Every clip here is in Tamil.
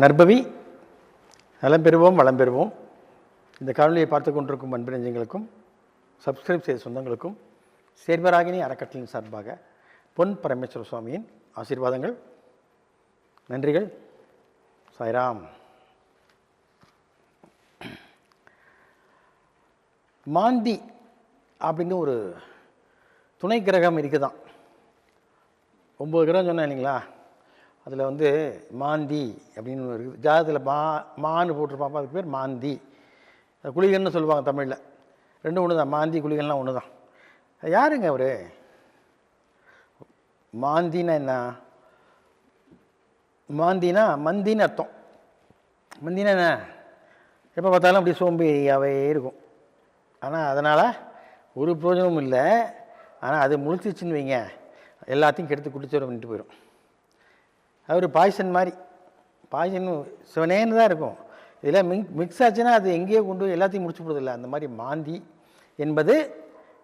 நற்பவி நலம் பெறுவோம் வளம் பெறுவோம். இந்த காணொலியை பார்த்து கொண்டிருக்கும் அன்பு நெஞ்சங்களுக்கும் சப்ஸ்கிரைப் செய்த சொந்தங்களுக்கும் சேர்வராகினி அறக்கட்டளையின் சார்பாக பொன் பரமேஸ்வர சுவாமியின் ஆசீர்வாதங்கள் நன்றிகள். சாய்ராம். மாந்தி அப்படின்னு ஒரு துணை கிரகம் இருக்குதான். ஒம்பது கிரகம் சொன்னேன் இல்லைங்களா? அதில் வந்து மாந்தி அப்படின்னு ஒன்று இருக்குது. மா மான்னு போட்டிருப்பாப்பா அதுக்கு பேர் மாந்தி. குளிகள்னு சொல்லுவாங்க தமிழில். ரெண்டும் ஒன்று தான் மாந்தி குளிகள்லாம் ஒன்று தான் யாருங்க அவர்? மாந்தின்னா என்ன? மாந்தினா மந்தின்னு அர்த்தம். மந்தினா என்ன? எப்போ பார்த்தாலும் அப்படி சோம்பேறியாகவே இருக்கும். ஆனால் அதனால் ஒரு பிரயோஜனமும் இல்லை. ஆனால் அது முழிச்சிச்சின்னு வைங்க. எல்லாத்தையும் கெடுத்து குடிச்சோட பண்ணிட்டு போயிடும் அது ஒரு பாய்சன் மாதிரி. பாய்சன் சிவனேன்னு தான் இருக்கும். இதில் மிக் மிக்ஸ் ஆச்சுன்னா அது எங்கேயோ கொண்டு போய் எல்லாத்தையும் முடிச்சு போடுறதில்ல. அந்த மாதிரி மாந்தி என்பது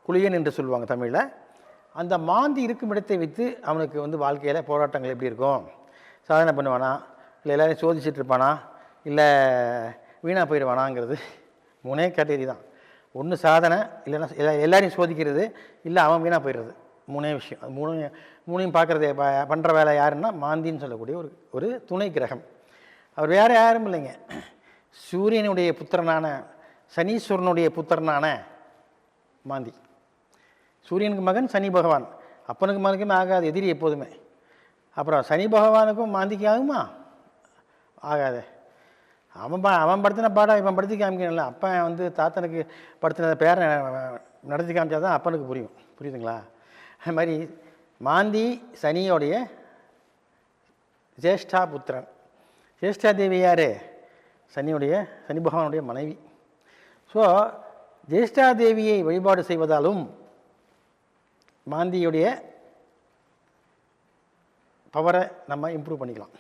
குளியன் என்று சொல்லுவாங்க தமிழில். அந்த மாந்தி இருக்கும் இடத்தை வைத்து அவனுக்கு வந்து வாழ்க்கையில் போராட்டங்கள் எப்படி இருக்கும்? சாதனை பண்ணுவானா? இல்லை எல்லாரையும் சோதிச்சுட்டு இருப்பானா? இல்லை வீணாக போயிடுவானாங்கிறது மூணே கேட்டகரி தான். ஒன்று சாதனை இல்லைன்னா எல்லா எல்லாரையும் சோதிக்கிறது இல்லை அவன் வீணாக போயிடுறது. மூணே விஷயம். அது மூணு மூணையும் பார்க்குறது பண்ணுற வேலை யாருன்னா மாந்தின்னு சொல்லக்கூடிய ஒரு ஒரு துணை கிரகம். அவர் வேறு யாரும் இல்லைங்க. சூரியனுடைய புத்திரனான சனீஸ்வரனுடைய புத்திரனான மாந்தி. சூரியனுக்கு மகன் சனி பகவான். அப்பனுக்கு மகனுக்குமே ஆகாது எதிரி எப்போதுமே. அப்புறம் சனி பகவானுக்கும் மாந்திக்கு ஆகுமா? ஆகாதே. அவன் பா அவன் படுத்தின பாடம் இவன் படுத்தி காமிக்கணும்ல. அப்பன் வந்து தாத்தனுக்கு படுத்தின பேரை நடத்தி காமிச்சா தான் அப்பனுக்கு புரியும். புரியுதுங்களா? அது மாதிரி மாந்தி சனியோடைய ஜேஷ்டா புத்திரன். ஜேஷ்டா தேவி யார்? சனியுடைய சனி பகவானுடைய மனைவி. ஸோ ஜேஷ்டா தேவியை வழிபாடு செய்வதாலும் மாந்தியுடைய பவரை நம்ம இம்ப்ரூவ் பண்ணிக்கலாம்.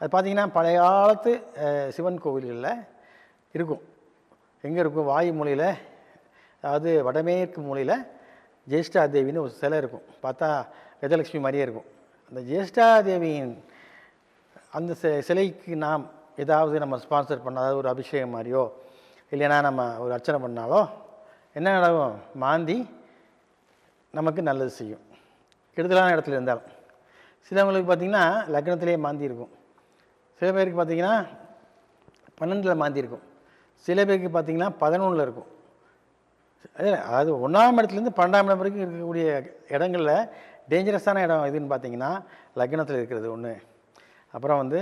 அது பார்த்திங்கன்னா பழைய காலத்து சிவன் கோவில்களில் இருக்கும். எங்கே இருக்கும்? வாயு மூலையில் அதாவது வடமேற்கு மூலையில் ஜேஷ்டா தேவின்னு ஒரு சிலை இருக்கும். பார்த்தா கஜலட்சுமி மாதிரியே இருக்கும். அந்த ஜேஷ்டா தேவியின் அந்த சிலைக்கு நாம் ஏதாவது நம்ம ஸ்பான்சர் பண்ண அதாவது ஒரு அபிஷேகம் மாதிரியோ இல்லைன்னா நம்ம ஒரு அர்ச்சனை பண்ணாலோ என்ன நடக்கும்? மாந்தி நமக்கு நல்லது செய்யும். கெடுதலான இடத்துல இருந்தாலும். சிலவங்களுக்கு பார்த்திங்கன்னா லக்னத்திலே மாந்தி இருக்கும். சில பேருக்கு பார்த்திங்கன்னா பன்னெண்டில் மாந்தி இருக்கும். சில பேருக்கு பார்த்திங்கன்னா பதினொன்றில் இருக்கும். அதாவது ஒன்றாம் இடத்துலேருந்து பன்னெண்டாம் இடம் வரைக்கும் இருக்கக்கூடிய இடங்களில் டேஞ்சரஸான இடம் எதுன்னு பார்த்தீங்கன்னா லக்னத்தில் இருக்கிறது ஒன்று அப்புறம் வந்து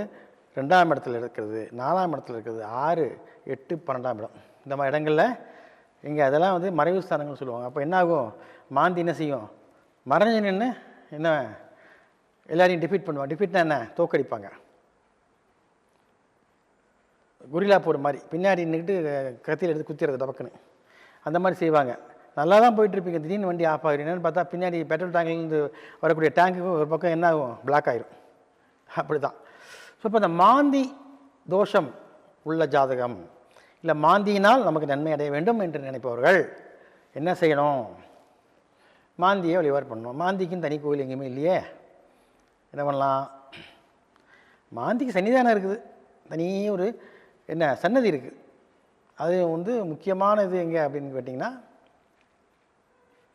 ரெண்டாம் இடத்துல இருக்கிறது நாலாம் இடத்துல இருக்கிறது ஆறு எட்டு பன்னெண்டாம் இடம். இந்த மாதிரி இடங்களில் இங்கே அதெல்லாம் வந்து மறைவு ஸ்தானங்கள்னு சொல்லுவாங்க. அப்போ என்ன ஆகும் மாந்தி என்ன செய்யும்? மறைஞ்சு நின்று என்ன எல்லாரையும் டிஃபீட் பண்ணுவாங்க. டிஃபீட்னா என்ன? தோக்கடிப்பாங்க குரிலா போடுற மாதிரி. பின்னாடி நின்றுட்டு கத்தியில் எடுத்து குத்திடுறது டபக்குன்னு. அந்த மாதிரி செய்வாங்க. நல்லா தான் போயிட்டுருப்பீங்க. திடீர்னு வண்டி ஆஃப் ஆகிடும் என்னன்னு பார்த்தா பின்னாடி பெட்ரோல் டேங்க்லேருந்து வரக்கூடிய டேங்க்கு ஒரு பக்கம் என்ன ஆகும்? பிளாக் ஆகிரும் அப்படி தான் ஸோ இப்போ இந்த மாந்தி தோஷம் உள்ள ஜாதகம். இல்லை மாந்தியினால் நமக்கு நன்மை அடைய வேண்டும் என்று நினைப்பவர்கள் என்ன செய்யணும்? மாந்தியை வழிபாடு பண்ணணும். மாந்திக்கும் தனி கோயில் எங்கேயுமே இல்லையே. என்ன பண்ணலாம்? மாந்திக்கு சன்னிதானம் இருக்குது. தனி ஒரு என்ன சன்னதி இருக்குது அது வந்து முக்கியமான இது எங்கே அப்படின்னு கேட்டிங்கன்னா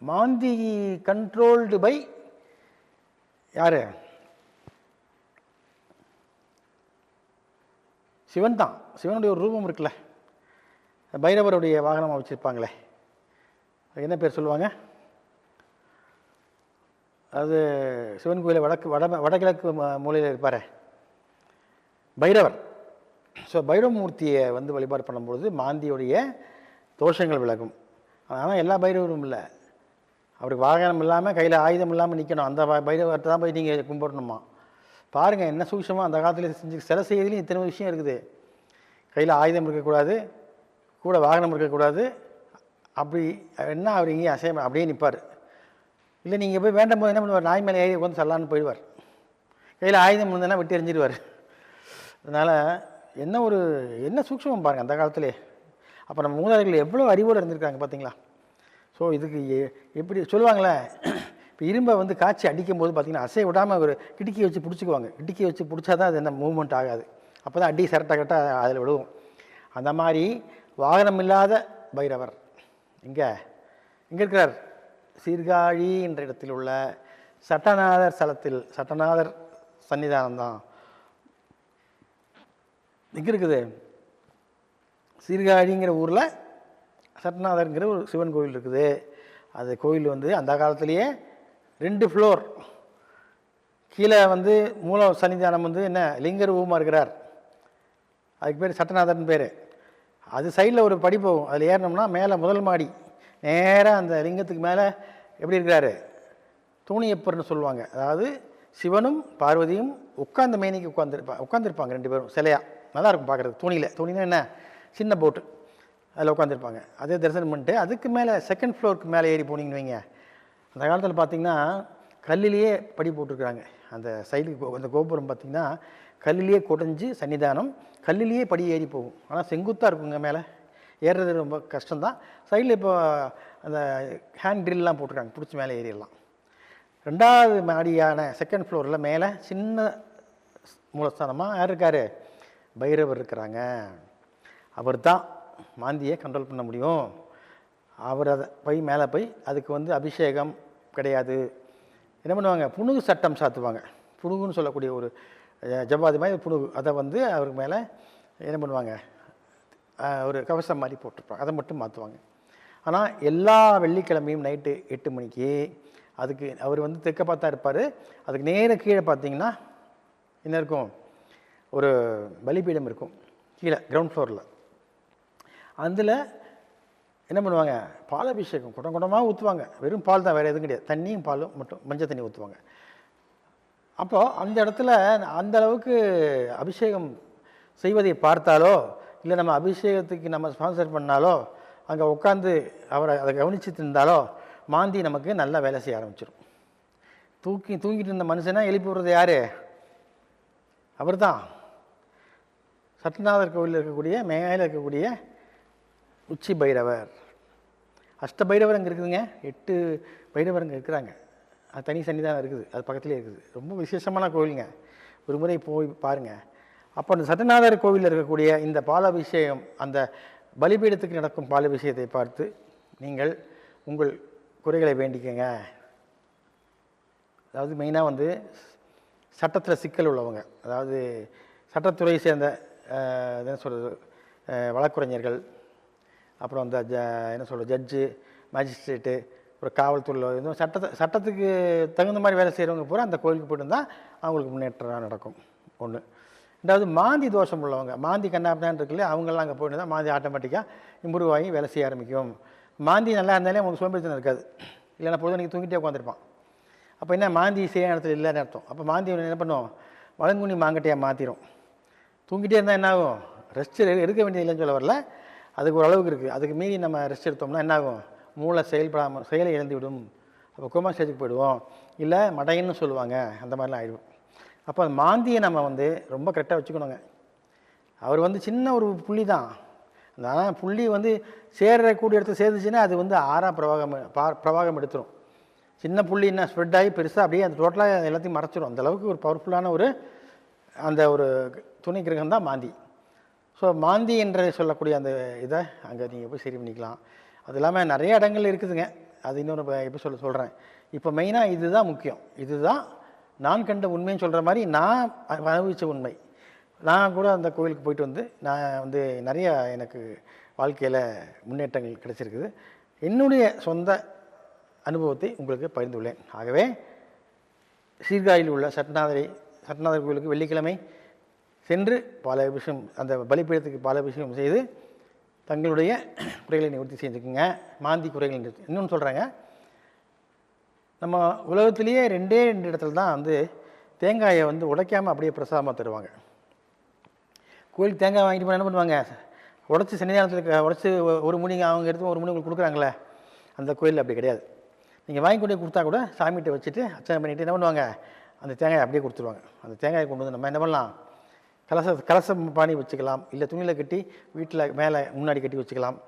மாந்தி கண்ட்ரோல்டு பை யார்? சிவன் தான். சிவனுடைய ஒரு ரூபம் இருக்குல்ல. பைரவருடைய வாகனமாக வச்சுருப்பாங்களே. என்ன பேர் சொல்லுவாங்க? அது சிவன் கோயிலில் வடக்கு வட வடகிழக்கு மூலையில் இருப்பார். பைரவர். ஸோ பைரவமூர்த்தியை வந்து வழிபாடு பண்ணும்பொழுது மாந்தியுடைய தோஷங்கள் விலகும். ஆனால் எல்லா பைரவரும் இல்லை. அவருக்கு வாகனம் இல்லாமல் கையில் ஆயுதம் இல்லாமல் நிற்கணும் அந்த பைரவர்கிட்ட தான் போய் நீங்கள் கும்பிடணுமா? பாருங்கள் என்ன சூக்ஷமாக அந்த காலத்தில் செஞ்சு சிலை செய்யறதுலையும் இத்தனை விஷயம் இருக்குது. கையில் ஆயுதம் இருக்கக்கூடாது கூட வாகனம் இருக்கக்கூடாது. அப்படி என்ன அவர் இங்கேயும் அசைய அப்படியே நிற்பார் இல்லை நீங்கள் போய் வேண்டும் போது என்ன பண்ணுவார்? நாய் மேலே ஏறி உட்காந்து சல்லான்னு போயிடுவார். கையில் ஆயுதம் இருந்ததுன்னா வெட்டி எறிஞ்சிடுவார். அதனால் என்ன ஒரு என்ன சூக்ஷமம் பாருங்கள் அந்த காலத்திலே. அப்போ நம்ம மூதாதைகள் எவ்வளோ அறிவோடு இருந்திருக்காங்க பார்த்தீங்களா ஸோ இதுக்கு எ- எப்படி சொல்லுவாங்களே இப்போ இரும்பை வந்து காய்ச்சி அடிக்கும் போது பார்த்திங்கன்னா அசை விடாமல் ஒரு கிடுக்கி வச்சு பிடிச்சிக்குவாங்க. கிடுக்கி வச்சு பிடிச்சா தான் அது என்ன மூவ்மெண்ட் ஆகாது. அப்போ தான் அடி சரட்டை கரெக்டாக அதில் விழுவும். அந்த மாதிரி வாகனம் இல்லாத பைரவர் இங்கே இங்கே இருக்கிறார். சீர்காழி என்ற இடத்தில் உள்ள சட்டநாதர் ஸ்தலத்தில் சட்டநாதர் சன்னிதானம் தான் எங்கே இருக்குது சீர்காழிங்கிற ஊரில் சட்நாதருங்கிற ஒரு சிவன் கோவில் இருக்குது. அது கோவில் வந்து அந்த காலத்துலேயே ரெண்டு ஃப்ளோர் கீழே வந்து மூல சன்னிதானம் வந்து என்ன? லிங்க ரூபமாக இருக்கிறார். அதுக்கு பேர் சட்டநாதன் பேர். அது சைடில் ஒரு படி போகும் அதில் ஏறினோம்னா மேலே முதல் மாடி. நேராக அந்த லிங்கத்துக்கு மேலே எப்படி இருக்கிறாரு? தூணியப்பர்னு சொல்லுவாங்க. அதாவது சிவனும் பார்வதியும் உட்கார்ந்த மேனிக்கு உட்காந்துருப்பா உட்காந்துருப்பாங்க ரெண்டு பேரும். சிலையா. நல்லா இருக்கும் பார்க்குறதுக்கு. துணியில். துணினா என்ன? சின்ன போட்டு அதில் உட்காந்துருப்பாங்க. அதே தரிசனம் பண்ணிட்டு அதுக்கு மேலே செகண்ட் ஃப்ளோருக்கு மேலே ஏறி போனீங்கன்னு வைங்க. அந்த காலத்தில் பார்த்தீங்கன்னா கல்லிலேயே படி போட்டிருக்கிறாங்க. அந்த சைடு அந்த கோபுரம் பார்த்திங்கன்னா கல்லிலேயே குடைஞ்சு சன்னிதானம் கல்லிலேயே படி ஏறி போகும். ஆனால் செங்குத்தாக இருக்குங்க மேலே. ஏறுறது ரொம்ப கஷ்டம்தான். சைடில் இப்போ அந்த ஹேண்ட் ட்ரில்லாம் போட்டிருக்காங்க. பிடிச்சி மேலே ஏறிடலாம். ரெண்டாவது மாடியான செகண்ட் ஃப்ளோரில் மேலே சின்ன மூலஸ்தானமாக யார் இருக்கார்? பைரவர் இருக்கிறாங்க. அவர் தான் மாந்தியை கண்ட்ரோல் பண்ண முடியும். அவர் அதை போய் மேலே போய் அதுக்கு வந்து அபிஷேகம் கிடையாது. என்ன பண்ணுவாங்க? புணுகு சட்டம் சாத்துவாங்க. புணுகுன்னு சொல்லக்கூடிய ஒரு அஹ், மாதிரி புணுகு அதை வந்து அவருக்கு மேலே என்ன பண்ணுவாங்க? ஒரு கவசம் மாதிரி போட்டிருப்பாங்க. அதை மட்டும் மாற்றுவாங்க ஆனால் எல்லா வெள்ளிக்கிழமையும் நைட்டு எட்டு மணிக்கு அதுக்கு அவர் வந்து தெற்க பார்த்தா இருப்பார் அதுக்கு நேர கீழே பார்த்தீங்கன்னா என்ன இருக்கும்? ஒரு பலிபீடம் இருக்கும். கீழே கிரவுண்ட் ஃப்ளோரில் அதில் என்ன பண்ணுவாங்க? பால் அபிஷேகம் குடம் குடமாக ஊற்றுவாங்க வெறும் பால் தான் வேறு எதுவும் கிடையாது. தண்ணியும் பாலும் மட்டும் மஞ்சள் தண்ணி ஊற்றுவாங்க அப்போது அந்த இடத்துல அந்த அளவுக்கு அபிஷேகம் செய்வதை பார்த்தாலோ இல்லை நம்ம அபிஷேகத்துக்கு நம்ம ஸ்பான்சர் பண்ணாலோ அங்கே உட்காந்து அவரை அதை கவனிச்சுட்டு இருந்தாலோ மாந்தி நமக்கு நல்லா வேலை செய்ய ஆரம்பிச்சிடும் தூக்கி தூங்கிட்டு இருந்த மனுஷனா எழுப்பி விடுறது யார்? அவர் தான் சத்யநாதர் கோவிலில் இருக்கக்கூடிய மேகாயில் இருக்கக்கூடிய உச்சி பைரவர். அஷ்ட பைரவர் அங்கே இருக்குதுங்க. எட்டு பைரவர் அங்கே இருக்கிறாங்க. அது தனி சன்னிதானம் இருக்குது. அது பக்கத்துலேயே இருக்குது. ரொம்ப விசேஷமான கோவிலுங்க. ஒரு முறை போய் பாருங்கள் அப்போ அந்த சத்யநாதர் கோவிலில் இருக்கக்கூடிய இந்த பாலாபிஷேகம் அந்த பலிபீடத்துக்கு நடக்கும் பாலாபிஷேகத்தை பார்த்து நீங்கள் உங்கள் குறைகளை வேண்டிக்கங்க. அதாவது மெயினாக வந்து சட்டத்தில் சிக்கல் உள்ளவங்க. அதாவது சட்டத்துறையை சேர்ந்த என்ன சொல்கிறது வழக்குரைஞர்கள் அப்புறம் அந்த ஜ என்ன சொல்கிறது ஜட்ஜு மேஜிஸ்ட்ரேட்டு ஒரு காவல்துறையில் இதுவும் சட்டத்தை சட்டத்துக்கு தகுந்த மாதிரி வேலை செய்கிறவங்க பூரா அந்த கோயிலுக்கு போயிட்டுருந்தால் அவங்களுக்கு முன்னேற்றம் நடக்கும். ஒன்று ரெண்டாவது மாந்தி தோஷம் உள்ளவங்க மாந்தி கண்ணாப்பினான் இருக்குல்ல அவங்கெல்லாம் அங்கே போயிட்டு தான் மாந்தி ஆட்டோமேட்டிக்காக இம்ப்ரூவ் ஆகி வேலை செய்ய ஆரம்பிக்கும். மாந்தி நல்லா இருந்தாலே அவங்களுக்கு சோம்பேறித்தனம் இருக்காது. இல்லைன்னா பொழுது தூங்கிட்டே உட்காந்துருப்பான் அப்போ என்ன மாந்தி செய்ய இடத்துல இல்லைன்னு அர்த்தம். அப்போ மாந்தி என்ன பண்ணுவோம் வளங்குனி மாங்கட்டையாக மாற்றிடும் தூங்கிட்டே இருந்தால் என்ன ஆகும் ரெஸ்ட் எடுக்க வேண்டியதில்லைன்னு சொல்ல வரல. அதுக்கு ஒரு அளவுக்கு இருக்குது அதுக்கு மீறி நம்ம ரெஸ்ட் எடுத்தோம்னா என்ன ஆகும் மூளை செயல்படாமல் செயலை இழந்து விடும் அப்போ கோமா ஸ்டேஜுக்கு போயிடுவோம். இல்லை மடையன்னு சொல்லுவாங்க. அந்த மாதிரிலாம் ஆயிடும் அப்போ அந்த மாந்தியை நம்ம வந்து ரொம்ப கரெக்டாக வச்சுக்கணுங்க. அவர் வந்து சின்ன ஒரு புள்ளி தான் ஆனால் புள்ளி வந்து சேரக்கூடிய இடத்துல சேர்ந்துச்சுன்னா அது வந்து ஆறாம் பிரவாகம் பா பிரவாகம் எடுத்துரும். சின்ன புள்ளி என்ன ஸ்ப்ரெட் ஆகி பெருசாக அப்படியே அந்த டோட்டலாக எல்லாத்தையும் மறைச்சிரும். அந்தளவுக்கு ஒரு பவர்ஃபுல்லான ஒரு அந்த ஒரு துணை கிரகம் தான் மாந்தி. ஸோ மாந்தி என்று சொல்லக்கூடிய அந்த இதை அங்கே நீங்கள் போய் சரி பண்ணிக்கலாம். அது இல்லாமல் நிறைய இடங்கள் இருக்குதுங்க. அது இன்னொரு எப்படி சொல்ல சொல்கிறேன் இப்போ மெயினாக இதுதான் முக்கியம். இதுதான் நான் கண்ட உண்மைன்னு சொல்கிற மாதிரி நான் அனுபவித்த உண்மை. நான் கூட அந்த கோவிலுக்கு போயிட்டு வந்து நான் வந்து நிறைய எனக்கு வாழ்க்கையில் முன்னேற்றங்கள் கிடச்சிருக்குது. என்னுடைய சொந்த அனுபவத்தை உங்களுக்கு பகிர்ந்துள்ளேன் ஆகவே சீர்காழியில் உள்ள சட்டநாதரை சட்டநாதர் கோவிலுக்கு வெள்ளிக்கிழமை சென்று பாலாபிஷேகம் அந்த பலிப்பீடத்துக்கு பாலாபிஷேகம் செய்து தங்களுடைய குறைகளை நிவர்த்தி செஞ்சுக்குங்க. மாந்தி குறைகள் இன்னொன்று சொல்கிறாங்க நம்ம உலகத்திலேயே ரெண்டே ரெண்டு இடத்துல தான் வந்து தேங்காயை வந்து உடைக்காமல் அப்படியே பிரசாதமாக தருவாங்க. கோயிலுக்கு தேங்காய் வாங்கிட்டு போனால் என்ன பண்ணுவாங்க? உடச்சி சன்னிதானத்தில் உடச்சி ஒரு மணிங்க அவங்க எடுத்து ஒரு மணி உங்களுக்கு கொடுக்குறாங்களே அந்த கோயிலில் அப்படி கிடையாது. நீங்கள் வாங்கி கொண்டு கொடுத்தா கூட சாமிகிட்ட வச்சுட்டு அச்சனை பண்ணிவிட்டு என்ன பண்ணுவாங்க? அந்த தேங்காயை அப்படியே கொடுத்துருவாங்க. அந்த தேங்காயை கொண்டு வந்து நம்ம என்ன பண்ணலாம்? கலச கலசம் பாணி வச்சுக்கலாம். இல்லை துணியில் கட்டி வீட்டில் மேலே முன்னாடி கட்டி வச்சுக்கலாம்.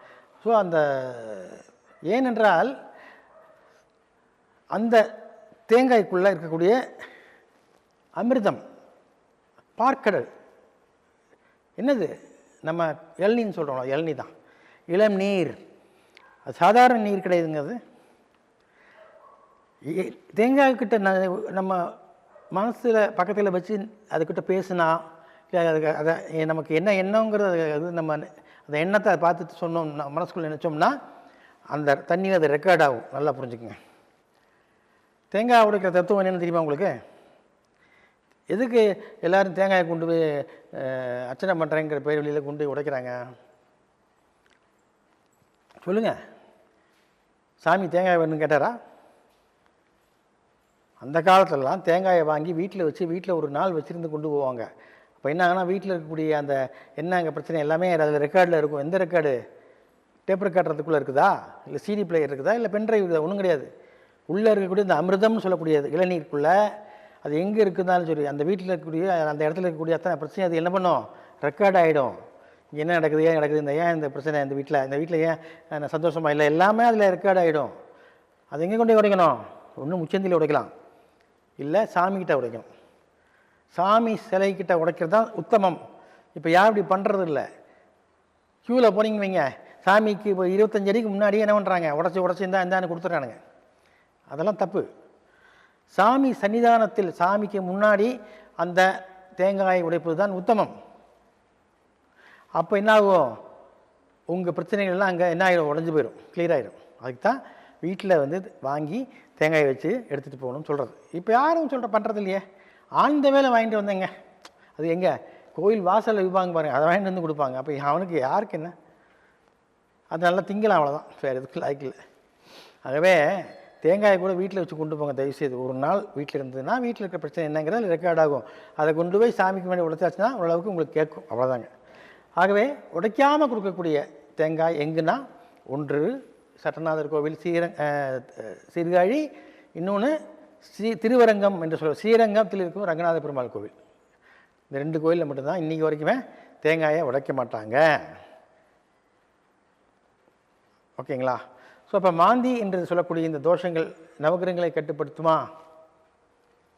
ஸோ அந்த ஏனென்றால் அந்த தேங்காய்க்குள்ளே இருக்கக்கூடிய அமிர்தம் பார்க்கடல் என்னது? நம்ம இளநீன்னு சொல்கிறோம் இளநீ தான். இளம் நீர். அது சாதாரண நீர் கிடையாதுங்கிறது தேங்காய்கிட்ட ஏ- தேங்காய் ந- நம்ம மனசில் பக்கத்தில் வச்சு அதுக்கிட்ட பேசினா இல்லை அதுக்கு அதை நமக்கு என்ன எண்ணங்கிறது அது நம்ம அந்த எண்ணத்தை அதை பார்த்துட்டு சொன்னோம் மனசுக்குள்ளே நினச்சோம்னா அந்த தண்ணியில் அது ரெக்கார்ட் ஆகும். நல்லா புரிஞ்சுக்குங்க. தேங்காய் உடைக்கிற தத்துவம் என்னென்னு தெரியுமா உங்களுக்கு? எதுக்கு எல்லோரும் தேங்காயை கொண்டு போய் அர்ச்சனை பண்ணுறேங்கிற பேர் வழியில் கொண்டு போய் உடைக்கிறாங்க? சொல்லுங்கள் சாமி தேங்காய் வேணும்னு கேட்டாரா? அந்த காலத்துலலாம் தேங்காயை வாங்கி வீட்டில் வச்சு வீட்டில் ஒரு நாள் வச்சுருந்து கொண்டு போவாங்க. அப்போ என்ன வீட்டில் இருக்கக்கூடிய அந்த என்ன அங்கே பிரச்சனை? எல்லாமே அதில் ரெக்கார்டில் இருக்கும். எந்த ரெக்கார்டு? டேப் ரெக்கார்டுறதுக்குள்ளே இருக்குதா? இல்லை சிடி பிளேயர் இருக்குதா? இல்லை பென்ட்ரைவ் இருக்குதா? ஒன்றும் கிடையாது. உள்ளே இருக்கக்கூடிய இந்த அமிர்தம்னு சொல்லக்கூடியது இளநீருக்குள்ளே. அது எங்கே இருக்குதாலும் சரி அந்த வீட்டில் இருக்கக்கூடிய அந்த இடத்துல இருக்கக்கூடிய அத்தனை பிரச்சனை அது என்ன பண்ணும்? ரெக்கார்ட் ஆகிடும் என்ன நடக்குது? ஏன் நடக்குது? இந்த ஏன் இந்த பிரச்சனை இந்த வீட்டில்? இந்த வீட்டில் ஏன் சந்தோஷமாக சந்தோஷமா? இல்லை எல்லாமே அதில் ரெக்கார்ட் ஆகிடும் அது எங்கே கொண்டு போய் உடைக்கணும்? ஒன்றும் முச்சந்தியில் உடைக்கலாம். இல்லை சாமிக்கிட்ட உடைக்கணும். சாமி சிலைக்கிட்ட உடைக்கிறது தான் உத்தமம். இப்போ யாரும் இப்படி பண்ணுறது இல்லை. க்யூவில் போனீங்க வைங்க. சாமிக்கு இப்போ இருபத்தஞ்சு அடிக்கு முன்னாடியே என்ன பண்ணுறாங்க உடச்சி உடச்சி இந்தா இந்தான்னு கொடுத்துட்றானுங்க. அதெல்லாம் தப்பு. சாமி சன்னிதானத்தில் சாமிக்கு முன்னாடி அந்த தேங்காயை உடைப்பது தான் உத்தமம். அப்போ என்ன ஆகும் உங்கள் பிரச்சனைகள்லாம் அங்கே என்ன ஆகிடும் உடஞ்சி போயிடும் கிளியர் ஆயிடும் அதுக்கு தான் வீட்டில் வந்து வாங்கி தேங்காயை வச்சு எடுத்துகிட்டு போகணும்னு சொல்கிறது இப்போ யாரும் சொல்கிற பண்ணுறது இல்லையே. ஆழ்ந்த வேலை வாங்கிட்டு வந்தேங்க. அது எங்கே? கோயில் வாசலில் விவாங்க பாருங்கள் அதை வாங்கிட்டு வந்து கொடுப்பாங்க. அப்போ அவனுக்கு யாருக்கு என்ன? அது நல்லா திங்கலாம் அவ்வளோதான் வேறு எதுக்கு லாய்க்கில் ஆகவே தேங்காயை கூட வீட்டில் வச்சு கொண்டு போங்க தயவுசெய்து. ஒரு நாள் வீட்டில் இருந்ததுன்னா வீட்டில் இருக்கிற பிரச்சனை என்னங்கிறது ரெக்கார்ட் ஆகும். அதை கொண்டு போய் சாமிக்கு முன்னாடி உடைச்சாச்சுன்னா ஓரளவுக்கு உங்களுக்கு கேட்கும். அவ்வளோதாங்க ஆகவே உடைக்காமல் கொடுக்கக்கூடிய தேங்காய் எங்குன்னா ஒன்று சட்டநாதர் கோவில் சீர சீர்காழி இன்னொன்று ஸ்ரீ திருவரங்கம் என்று சொல்ல ஸ்ரீரங்கத்தில் இருக்கும் ரங்கநாத பெருமாள் கோவில். இந்த ரெண்டு கோயிலில் மட்டும்தான் இன்றைக்கி வரைக்குமே தேங்காயை உடைக்க மாட்டாங்க. ஓகேங்களா? ஸோ அப்போ மாந்தி என்று சொல்லக்கூடிய இந்த தோஷங்கள் நவகிரகங்களை கட்டுப்படுத்துமா?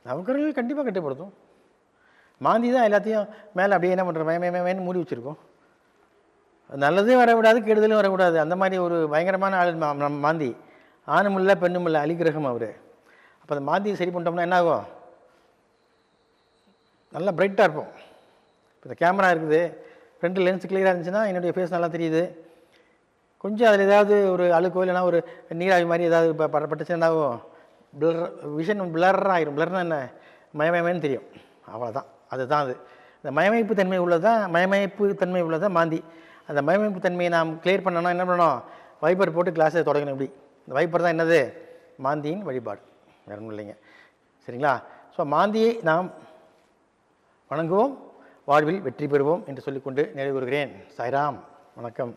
நவகிரகங்கள் கண்டிப்பாக கட்டுப்படுத்தும். மாந்தி தான் எல்லாத்தையும் மேலே அப்படியே என்ன பண்ணுற மே மே மேன்னு மூடி வச்சுருக்கோம். நல்லதும் வரக்கூடாது கெடுதலும் வரக்கூடாது. அந்த மாதிரி ஒரு பயங்கரமான ஆள் மா- மாந்தி. ஆணும் இல்லை பெண்ணும் இல்லை அலிகிரகம் அவர். அப்போ அந்த மாந்தியை சரி பண்ணிட்டோம்னா என்ன ஆகும்? நல்லா பிரைட்டாக இருப்போம். இப்போ இந்த கேமரா இருக்குது. ஃப்ரண்ட் லென்ஸ் கிளியராக இருந்துச்சுன்னா என்னுடைய ஃபேஸ் நல்லா தெரியுது. கொஞ்சம் அதில் ஏதாவது ஒரு அழுக்கோ இல்லைனா ஒரு நீராவி மாதிரி ஏதாவது இப்போ பட்டுச்சுன்னா என்ன ஆகும்? பிளர் விஷன் பிளர் ஆகிரும் பிளர்னா என்ன? மயமயமேன்னு தெரியும். அவ்வளோதான் அதுதான் அது. இந்த மயமைப்பு தன்மை உள்ளதான் மயமைப்பு தன்மை உள்ளதான் மாந்தி. அந்த மயமைப்பு தன்மையை நாம் கிளியர் பண்ணோன்னா என்ன பண்ணணும்? வைப்பர் போட்டு கிளாஸை தொடங்கணும் இப்படி. இந்த வைப்பர் தான் என்னது? மாந்தியின் வழிபாடு. வேற ஒன்றும் இல்லைங்க. சரிங்களா? ஸோ மாந்தியை நாம் வணங்குவோம். வாழ்வில் வெற்றி பெறுவோம் என்று சொல்லிக்கொண்டு நிறைவு கூறுகிறேன். சாய்ராம். வணக்கம்.